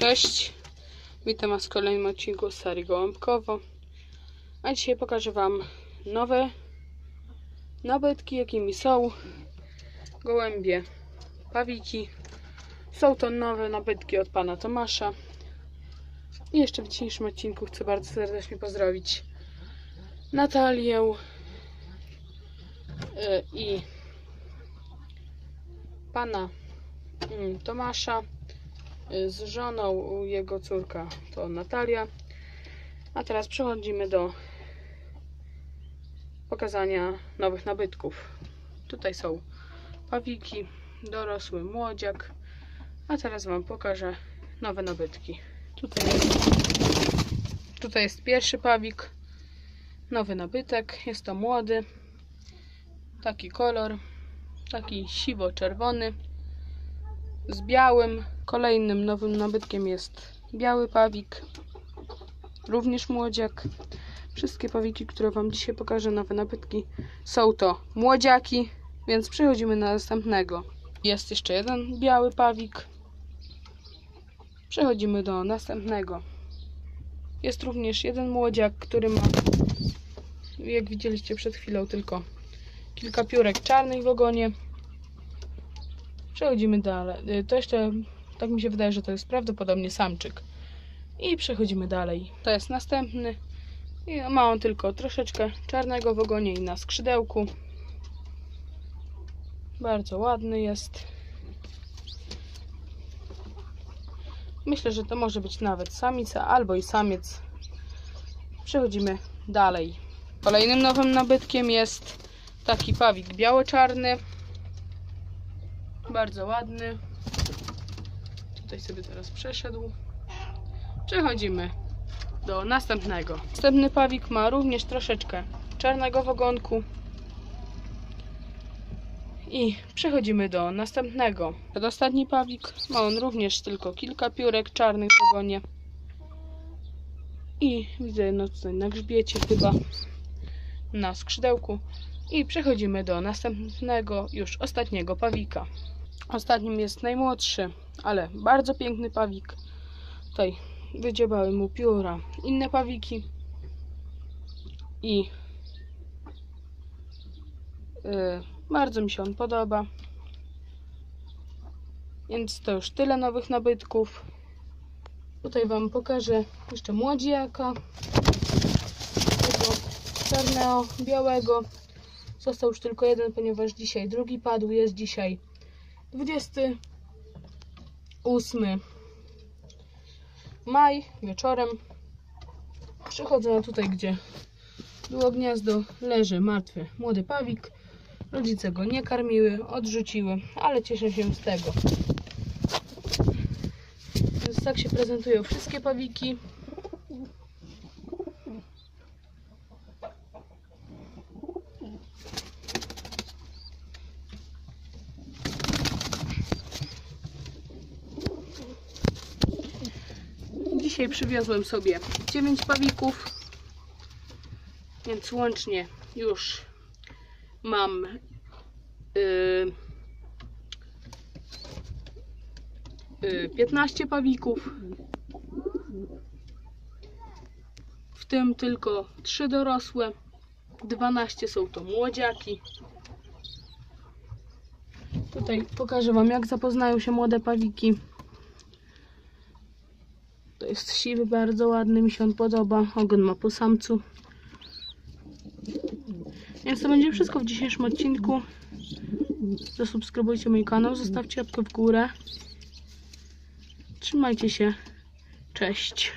Cześć, witam Was w kolejnym odcinku z serii Gołąbkowo. A dzisiaj pokażę Wam nowe nabytki, jakimi są gołębie pawiki. Są to nowe nabytki od Pana Tomasza. I jeszcze w dzisiejszym odcinku chcę bardzo serdecznie pozdrowić Natalię y, i Pana mm, Tomasza z żoną, jego córka to Natalia. A teraz przechodzimy do pokazania nowych nabytków. Tutaj są pawiki, dorosły młodziak. A teraz Wam pokażę nowe nabytki. Tutaj jest, tutaj jest pierwszy pawik, nowy nabytek. Jest to młody, taki kolor, taki siwo-czerwony z białym. Kolejnym nowym nabytkiem jest biały pawik, również młodziak. Wszystkie pawiki, które Wam dzisiaj pokażę, nowe nabytki, są to młodziaki, więc przechodzimy na następnego. Jest jeszcze jeden biały pawik. Przechodzimy do następnego. Jest również jeden młodziak, który ma, jak widzieliście przed chwilą, tylko kilka piórek czarnych w ogonie. Przechodzimy dalej. Y, To jeszcze, tak mi się wydaje, że to jest prawdopodobnie samczyk. I przechodzimy dalej. To jest następny. I ma on tylko troszeczkę czarnego w ogonie i na skrzydełku. Bardzo ładny jest. Myślę, że to może być nawet samica albo i samiec. Przechodzimy dalej. Kolejnym nowym nabytkiem jest taki pawik biało-czarny. Bardzo ładny. Tutaj sobie teraz przeszedł. Przechodzimy do następnego. Następny pawik ma również troszeczkę czarnego w ogonku. I przechodzimy do następnego. Przedostatni pawik ma on również tylko kilka piórek czarnych w ogonie. I widzę jedno tutaj na grzbiecie chyba na skrzydełku. I przechodzimy do następnego, już ostatniego pawika. Ostatnim jest najmłodszy, ale bardzo piękny pawik. Tutaj wydziebały mu pióra inne pawiki. I yy, bardzo mi się on podoba. Więc to już tyle nowych nabytków. Tutaj Wam pokażę jeszcze młodziaka. Tego czarnego, białego. Został już tylko jeden, ponieważ dzisiaj drugi padł. Jest dzisiaj 28 maj wieczorem. Przychodzę na tutaj, gdzie było gniazdo. Leży martwy młody pawik. Rodzice go nie karmiły, odrzuciły, ale cieszę się z tego. Więc tak się prezentują wszystkie pawiki. Dzisiaj przywiozłem sobie 9 pawików, więc łącznie już mam yy, yy, 15 pawików. W tym tylko 3 dorosłe, 12 są to młodziaki. Tutaj pokażę Wam, jak zapoznają się młode pawiki. To jest siwy, bardzo ładny, mi się on podoba. Ogon ma po samcu. Więc to będzie wszystko w dzisiejszym odcinku. Zasubskrybujcie mój kanał, zostawcie łapkę w górę. Trzymajcie się. Cześć.